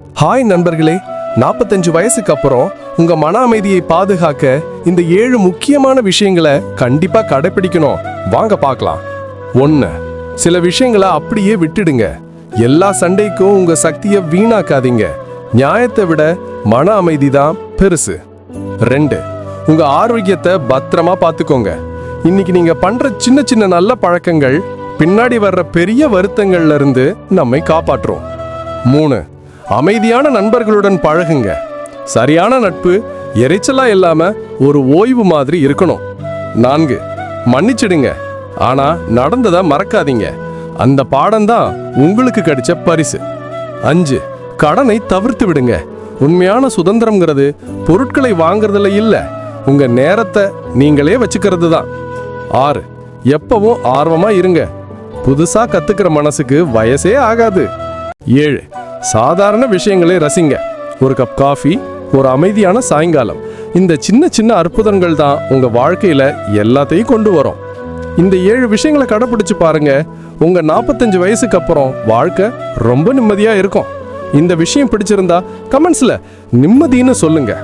Hi நண்பர்களே நாற்பத்தஞ்சு வயசுக்கு அப்புறம் உங்க மன அமைதியை பாதுகாக்க இந்த ஏழு முக்கியமான விஷயங்களை கண்டிப்பா கடைபிடிக்கணும் வாங்க பார்க்கலாம். ஒன்று சில விஷயங்களை அப்படியே விட்டுடுங்க. எல்லா சண்டைக்கும் உங்க சக்தியை வீணாக்காதீங்க. நியாயத்தை விட மன அமைதி தான் பெருசு. ரெண்டு உங்க ஆரோக்கியத்தை பத்திரமா பார்த்துக்கோங்க. இன்னைக்கு நீங்க பண்ற சின்ன சின்ன நல்ல பழக்கங்கள் பின்னாடி வர்ற பெரிய வருத்தங்கள்ல இருந்து நம்மை காப்பாற்றும். மூணு அமைதியான நண்பர்களுடன் பழகுங்க. சரியான நட்பு எரிச்சலா இல்லாம ஒரு ஓய்வு மாதிரி இருக்கணும். நான்கு மன்னிச்சிடுங்க. ஆனா நடந்ததை மறக்காதீங்க. அந்த பாடம்தான் உங்களுக்கு கிடைச்ச பரிசு. அஞ்சு கடனை தவிர்த்து விடுங்க. உண்மையான சுதந்திரம்ங்கிறது பொருட்களை வாங்குறதுல இல்ல. உங்க நேரத்தை நீங்களே வச்சுக்கிறது தான் ஆறு எப்பவும் ஆர்வமா இருங்க. புதுசா கத்துக்கிற மனசுக்கு வயசே ஆகாது. ஏழு சாதாரண விஷயங்களை ரசிங்க. ஒரு கப் காஃபி ஒரு அமைதியான சாயங்காலம். இந்த சின்ன சின்ன அற்புதங்கள் தான் உங்கள் வாழ்க்கையில் எல்லாத்தையும் கொண்டு வரும். இந்த ஏழு விஷயங்களை கடைப்பிடிச்சு பாருங்க. உங்கள் நாற்பத்தஞ்சு வயசுக்கு அப்புறம் வாழ்க்கை ரொம்ப நிம்மதியாக இருக்கும். இந்த விஷயம் பிடிச்சிருந்தா கமெண்ட்ஸில் நிம்மதின்னு சொல்லுங்கள்